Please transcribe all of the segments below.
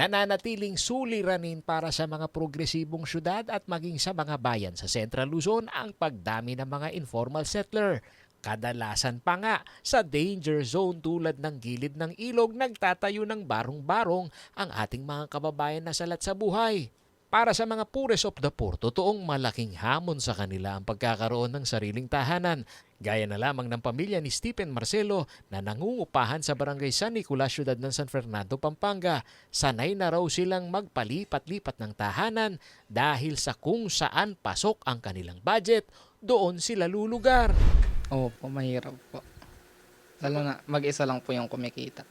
nananatiling suliranin para sa mga progresibong syudad at maging sa mga bayan sa Central Luzon ang pagdami ng mga informal settler. Kadalasan pa nga sa danger zone tulad ng gilid ng ilog nagtatayo ng barong-barong ang ating mga kababayan na salat sa buhay. Para sa mga poorest of the poor, totoong malaking hamon sa kanila ang pagkakaroon ng sariling tahanan. Gaya na lamang ng pamilya ni Stephen Marcelo na nangungupahan sa barangay San Nicolas, syudad ng San Fernando, Pampanga. Sanay na raw silang magpalipat-lipat ng tahanan dahil sa kung saan pasok ang kanilang budget, doon sila lulugar. Opo, mahirap po. Lalo na mag-isa lang po yung kumikita.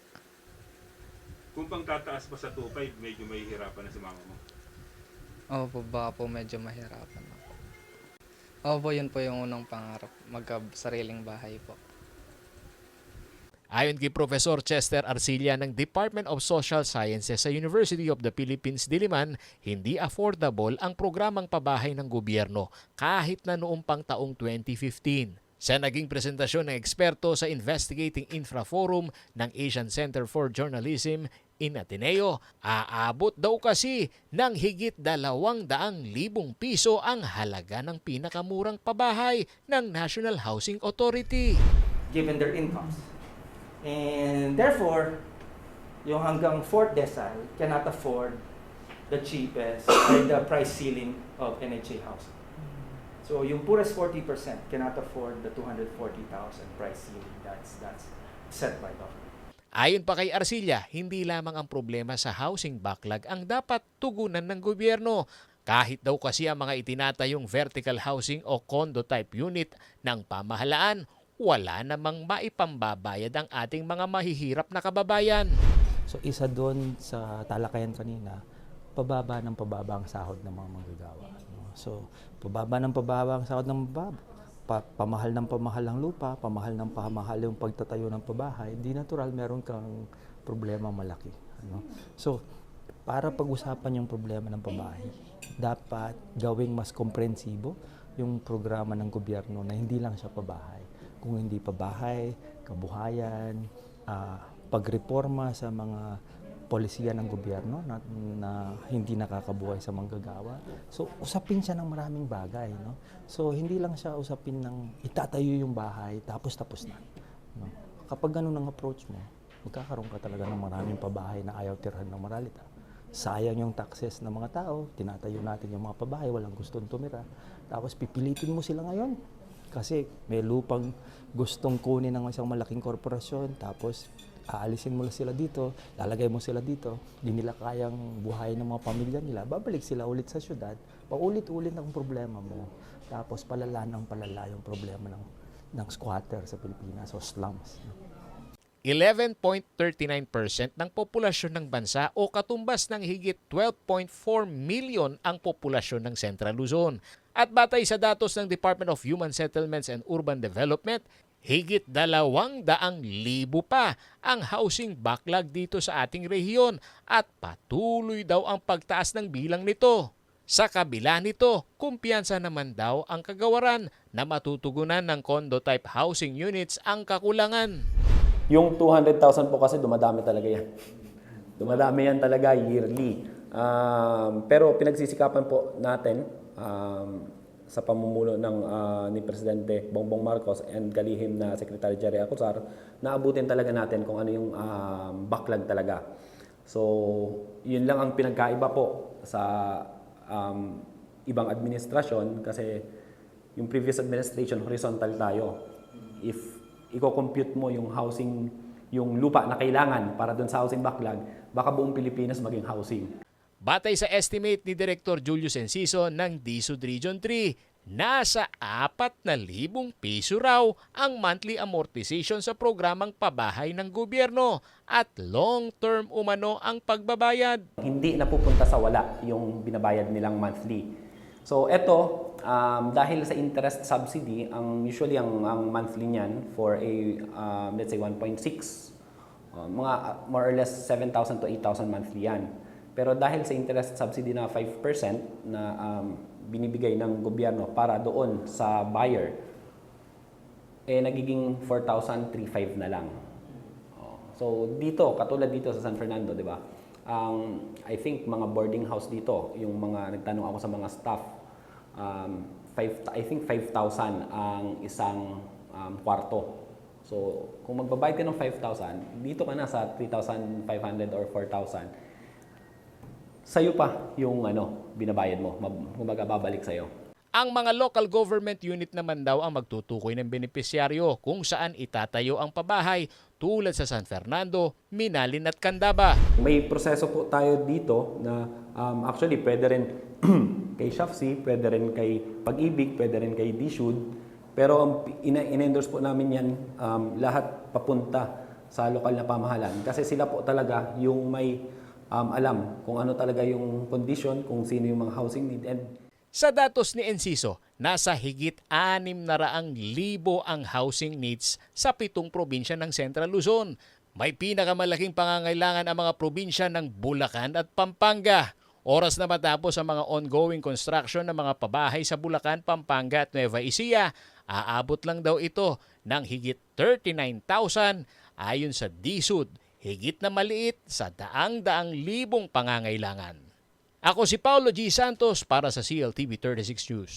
Kung pang tataas pa sa 2.5, medyo mahihirapan na si mama mo. Opo, baka po medyo mahirapan ako. Opo, yun po yung unang pangarap. Magka-sariling bahay po. Ayon kay Professor Chester Arcilla ng Department of Social Sciences sa University of the Philippines Diliman, hindi affordable ang programang pabahay ng gobyerno kahit na noong pang taong 2015. Sa naging presentasyon ng eksperto sa Investigating Infra Forum ng Asian Center for Journalism in Ateneo, aabot daw kasi ng higit dalawang daang libong piso ang halaga ng pinakamurang pabahay ng National Housing Authority. given their incomes. And therefore, yung hanggang fourth decile cannot afford the cheapest or the price ceiling of NHA housing. So yung poorest 40% cannot afford the 240,000 price ceiling that's that's set by government. Ayon pa kay Arcilla, hindi lamang ang problema sa housing backlog ang dapat tugunan ng gobyerno. Kahit daw kasi ang mga itinatayong vertical housing o condo type unit ng pamahalaan, wala namang maipambabayad ang ating mga mahihirap na kababayan. So isa doon sa talakayan kanina, pababa ng pababa ang sahod ng mga manggagawa. So pababa ng pababa ang sahod ng mababa. Pa- pamahal ng pamahal ang lupa, pamahal ng pamahal yung pagtatayo ng pabahay, di natural meron kang problema malaki. Ano? So, para pag-usapan yung problema ng pabahay, dapat gawing mas komprensibo yung programa ng gobyerno na hindi lang siya pabahay. Kung hindi pabahay, kabuhayan, ah, pagreforma sa mga polisiya ng gobyerno na, na hindi nakakabuhay sa manggagawa. So, usapin siya ng maraming bagay. No? So, hindi lang siya usapin ng itatayo yung bahay, tapos tapos na. No? Kapag ganun ang approach mo, magkakaroon ka talaga ng maraming pabahay na ayaw tirhan ng moralita. Sayang yung taxes ng mga tao, tinatayo natin yung mga pabahay, walang gustong tumira. Tapos pipilitin mo sila ngayon. Kasi may lupang gustong kunin ng isang malaking korporasyon, tapos aalisin mo sila dito, lalagay mo sila dito, di nila kayang buhayin ng mga pamilya nila, babalik sila ulit sa syudad, paulit-ulit ang problema mo. Tapos palala ng palala yung problema ng, ng squatter sa Pilipinas o slums. 11.39% ng populasyon ng bansa o katumbas ng higit 12.4 million ang populasyon ng Central Luzon. At batay sa datos ng Department of Human Settlements and Urban Development, higit dalawang daang libo pa ang housing backlog dito sa ating rehiyon at patuloy daw ang pagtaas ng bilang nito. Sa kabila nito, kumpiyansa naman daw ang kagawaran na matutugunan ng condo type housing units ang kakulangan. Yung 200,000 po kasi dumadami talaga yan. Dumadami yan talaga yearly. Um, pero pinagsisikapan po natin um, sa pamumuno ng ah, ni Presidente Bongbong Marcos and kalihim na Secretary Jerry Acosar na abutin talaga natin kung ano yung um, backlog talaga. So, yun lang ang pinagkaiba po sa um, ibang administrasyon kasi yung previous administration horizontal tayo. If i-compute mo yung housing, yung lupa na kailangan para doon sa housing backlog, baka buong Pilipinas maging housing. Batay sa estimate ni Director Julius Enciso ng DSUD Region 3, nasa 4,000 piso raw ang monthly amortization sa programang pabahay ng gobyerno at long-term umano ang pagbabayad. Hindi napupunta sa wala yung binabayad nilang monthly. So eto, um, dahil sa interest subsidy, ang usually ang, ang monthly niyan for a um, let's say 1.6 uh, mga more or less 7,000 to 8,000 monthly yan. Pero dahil sa interest subsidy na 5% na um, binibigay ng gobyerno para doon sa buyer, eh nagiging 4,305 na lang. Oh, So dito, katulad dito sa San Fernando, di ba? Ang I think mga boarding house dito, yung mga nagtanong ako sa mga staff, um, five, I think 5,000 ang isang um, kwarto. So kung magbabayad ka ng 5,000, dito ka na sa 3,500 or 4,000 sa'yo pa yung ano, binabayad mo. Kumbaga, babalik sa'yo. Ang mga local government unit naman daw ang magtutukoy ng benepisyaryo kung saan itatayo ang pabahay tulad sa San Fernando, Minalin at Candaba. May proseso po tayo dito na um, actually pwede rin kay Shafsi, pwede rin kay Pag-ibig, pwede rin kay Dishud. Pero ang in-endorse po namin yan um, lahat papunta sa lokal na pamahalan kasi sila po talaga yung may um, alam kung ano talaga yung condition, kung sino yung mga housing need and Sa datos ni Enciso, nasa higit 600,000 ang housing needs sa pitong probinsya ng Central Luzon. May pinakamalaking pangangailangan ang mga probinsya ng Bulacan at Pampanga. Oras na matapos ang mga ongoing construction ng mga pabahay sa Bulacan, Pampanga at Nueva Ecija, aabot lang daw ito ng higit 39,000 ayon sa DSUD, higit na maliit sa daang-daang libong pangangailangan. Ako si Paulo G. Santos para sa CLTV 36 News.